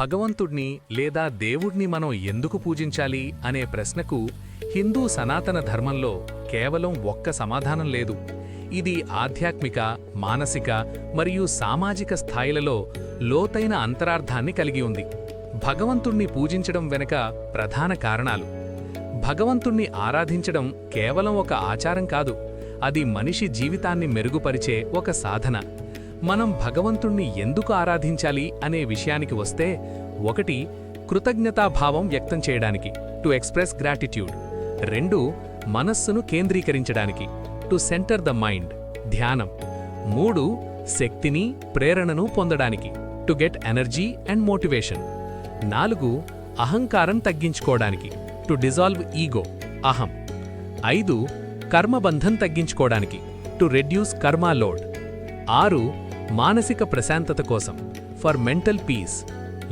భగవంతుణ్ణి లేదా దేవుణ్ణి మనం ఎందుకు పూజించాలి అనే ప్రశ్నకు హిందూ సనాతన ధర్మంలో కేవలం ఒక్క సమాధానం లేదు. ఇది ఆధ్యాత్మిక మానసిక మరియు సామాజిక స్థాయిలలో లోతైన అంతరార్థాన్ని కలిగి ఉంది. భగవంతుణ్ణి పూజించడం వెనుక ప్రధాన కారణాలు. భగవంతుణ్ణి ఆరాధించడం కేవలం ఒక ఆచారం కాదు. అది మనిషి జీవితాన్ని మెరుగుపరిచే ఒక సాధన. మనం భగవంతుణ్ణి ఎందుకు ఆరాధించాలి అనే విషయానికి వస్తే ఒకటి కృతజ్ఞతాభావం వ్యక్తం చేయడానికి టు ఎక్స్ప్రెస్ గ్రాటిట్యూడ్ రెండు మనస్సును కేంద్రీకరించడానికి టు సెంటర్ ద మైండ్ ధ్యానం. మూడు శక్తిని ప్రేరణను పొందడానికి to get energy and motivation నాలుగు అహంకారం తగ్గించుకోవడానికి టు డిజాల్వ్ ఈగో అహం. ఐదు కర్మబంధం తగ్గించుకోవడానికి టు రెడ్యూస్ కర్మా లోడ్ ఆరు మానసిక ప్రశాంతత కోసం ఫర్ మెంటల్ పీస్.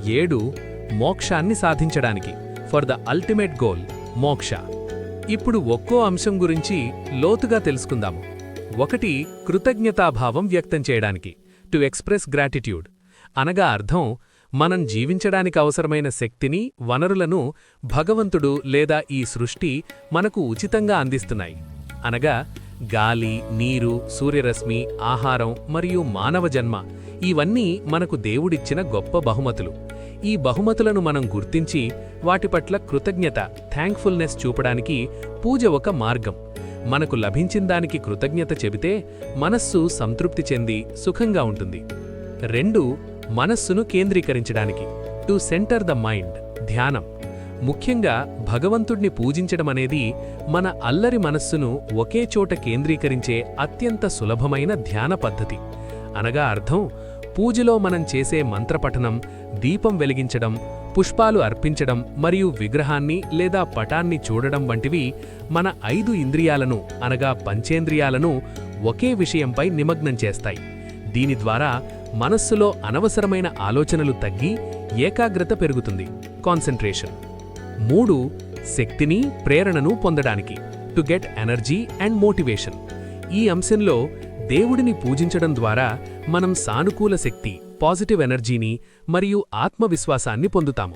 ఏడు మోక్షాన్ని సాధించడానికి ఫర్ ద అల్టిమేట్ గోల్ మోక్ష. ఇప్పుడు ఒక్కో అంశం గురించి లోతుగా తెలుసుకుందాము. ఒకటి కృతజ్ఞతాభావం వ్యక్తం చేయడానికి టు ఎక్స్ప్రెస్ గ్రాటిట్యూడ్. అనగా అర్థం మనం జీవించడానికి అవసరమైన శక్తిని వనరులను భగవంతుడు లేదా ఈ సృష్టి మనకు ఉచితంగా అందిస్తున్నాయి. అనగా గాలి నీరు సూర్యరశ్మి ఆహారం మరియు మానవ జన్మ ఇవన్నీ మనకు దేవుడిచ్చిన గొప్ప బహుమతులు. ఈ బహుమతులను మనం గుర్తించి వాటి పట్ల కృతజ్ఞత థ్యాంక్ఫుల్నెస్ చూపడానికి పూజ ఒక మార్గం. మనకు లభించిన దానికి కృతజ్ఞత చెబితే మనస్సు సంతృప్తి చెంది సుఖంగా ఉంటుంది. రెండు మనస్సును కేంద్రీకరించడానికి. టు సెంటర్ ద మైండ్ ధ్యానం. ముఖ్యంగా భగవంతుణ్ణి పూజించడమనేది మన అల్లరి మనస్సును ఒకే చోట కేంద్రీకరించే అత్యంత సులభమైన ధ్యాన పద్ధతి. అనగా అర్థం పూజలో మనం చేసే మంత్రపఠనం దీపం వెలిగించడం పుష్పాలు అర్పించడం మరియు విగ్రహాన్ని లేదా పటాన్ని చూడడం వంటివి మన ఐదు ఇంద్రియాలను అనగా పంచేంద్రియాలను ఒకే విషయంపై నిమగ్నం చేస్తాయి. దీని ద్వారా మనస్సులో అనవసరమైన ఆలోచనలు తగ్గి ఏకాగ్రత పెరుగుతుంది. కాన్సంట్రేషన్ మూడు శక్తిని ప్రేరణను పొందడానికి. To get energy and motivation. ఈ అంశంలో దేవుడిని పూజించడం ద్వారా మనం సానుకూల శక్తి పాజిటివ్ ఎనర్జీని మరియు ఆత్మవిశ్వాసాన్ని పొందుతాము.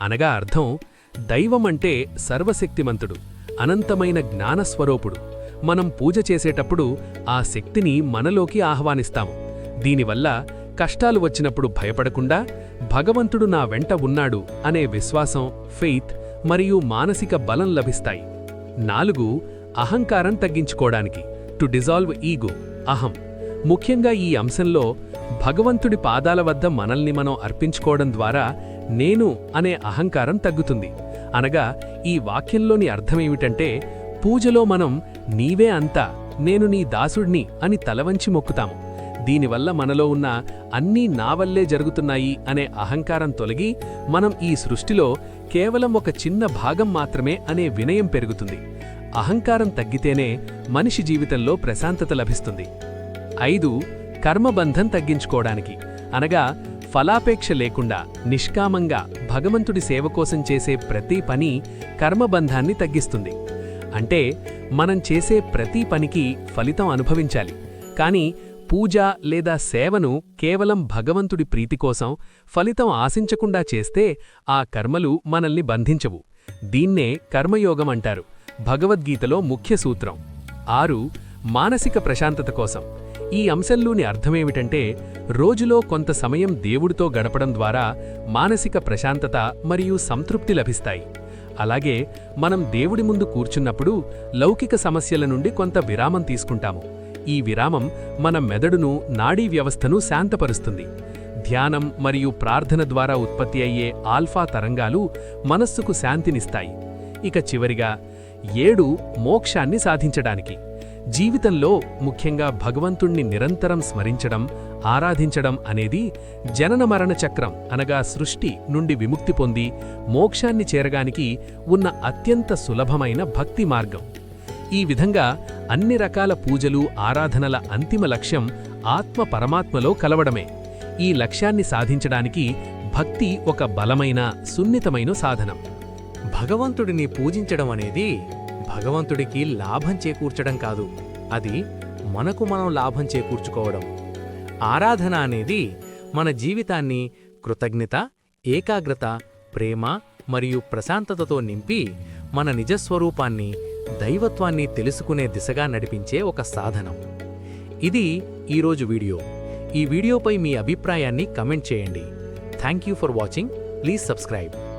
అనగా అర్థం దైవం అంటే సర్వశక్తిమంతుడు అనంతమైన జ్ఞానస్వరూపుడు. మనం పూజ చేసేటప్పుడు ఆ శక్తిని మనలోకి ఆహ్వానిస్తాము. దీనివల్ల కష్టాలు వచ్చినప్పుడు భయపడకుండా భగవంతుడు నా వెంట ఉన్నాడు అనే విశ్వాసం ఫెయిత్ మరియు మానసిక బలం లభిస్తాయి. నాలుగు అహంకారం తగ్గించుకోవడానికి. టు డిజాల్వ్ ఈగో అహం. ముఖ్యంగా ఈ అంశంలో భగవంతుడి పాదాల వద్ద మనల్ని మనం అర్పించుకోవడం ద్వారా నేను అనే అహంకారం తగ్గుతుంది. అనగా ఈ వాక్యంలోని అర్థమేమిటంటే పూజలో మనం నీవే అంతా నేను నీ దాసుడిని అని తలవంచి మొక్కుతాము. దీనివల్ల మనలో ఉన్న అన్నీ నా వల్లే జరుగుతున్నాయి అనే అహంకారం తొలగి మనం ఈ సృష్టిలో కేవలం ఒక చిన్న భాగం మాత్రమే అనే వినయం పెరుగుతుంది. అహంకారం తగ్గితేనే మనిషి జీవితంలో ప్రశాంతత లభిస్తుంది. ఐదు కర్మబంధం తగ్గించుకోవడానికి. అనగా ఫలాపేక్ష లేకుండా నిష్కామంగా భగవంతుడి సేవ కోసం చేసే ప్రతి పని కర్మబంధాన్ని తగ్గిస్తుంది. అంటే మనం చేసే ప్రతి పనికి ఫలితం అనుభవించాలి. కానీ పూజ లేదా సేవను కేవలం భగవంతుడి ప్రీతి కోసం ఫలితం ఆశించకుండా చేస్తే ఆ కర్మలు మనల్ని బంధించవు. దీన్నే కర్మయోగం అంటారు. భగవద్గీతలో ముఖ్య సూత్రం. ఆరు మానసిక ప్రశాంతత కోసం. ఈ అంశంలోని అర్థమేమిటంటే రోజులో కొంత సమయం దేవుడితో గడపడం ద్వారా మానసిక ప్రశాంతత మరియు సంతృప్తి లభిస్తాయి. అలాగే మనం దేవుడి ముందు కూర్చున్నప్పుడు లౌకిక సమస్యల నుండి కొంత విరామం తీసుకుంటాము. ఈ విరామం మన మెదడును నాడీ వ్యవస్థను శాంతపరుస్తుంది. ధ్యానం మరియు ప్రార్థన ద్వారా ఉత్పత్తి అయ్యే ఆల్ఫా తరంగాలు మనస్సుకు శాంతినిస్తాయి. ఇక చివరిగా ఏడు మోక్షాన్ని సాధించడానికి. జీవితంలో ముఖ్యంగా భగవంతుణ్ణి నిరంతరం స్మరించడం ఆరాధించడం అనేది జనన మరణ చక్రం అనగా సృష్టి నుండి విముక్తి పొంది మోక్షాన్ని చేరగానికి ఉన్న అత్యంత సులభమైన భక్తి మార్గం. ఈ విధంగా అన్ని రకాల పూజలు ఆరాధనల అంతిమ లక్ష్యం ఆత్మ పరమాత్మలో కలవడమే. ఈ లక్ష్యాన్ని సాధించడానికి భక్తి ఒక బలమైన సున్నితమైన సాధనం. భగవంతుడిని పూజించడం అనేది భగవంతుడికి లాభం చేకూర్చడం కాదు. అది మనకు మనం లాభం చేకూర్చుకోవడం. ఆరాధన అనేది మన జీవితాన్ని కృతజ్ఞత ఏకాగ్రత ప్రేమ మరియు ప్రశాంతతతో నింపి మన నిజస్వరూపాన్ని దైవత్వాన్ని తెలుసుకునే దిశగా నడిపించే ఒక సాధనం. ఇది ఈరోజు వీడియో. ఈ వీడియోపై మీ అభిప్రాయాన్ని కమెంట్ చేయండి. Thank you for watching. Please subscribe.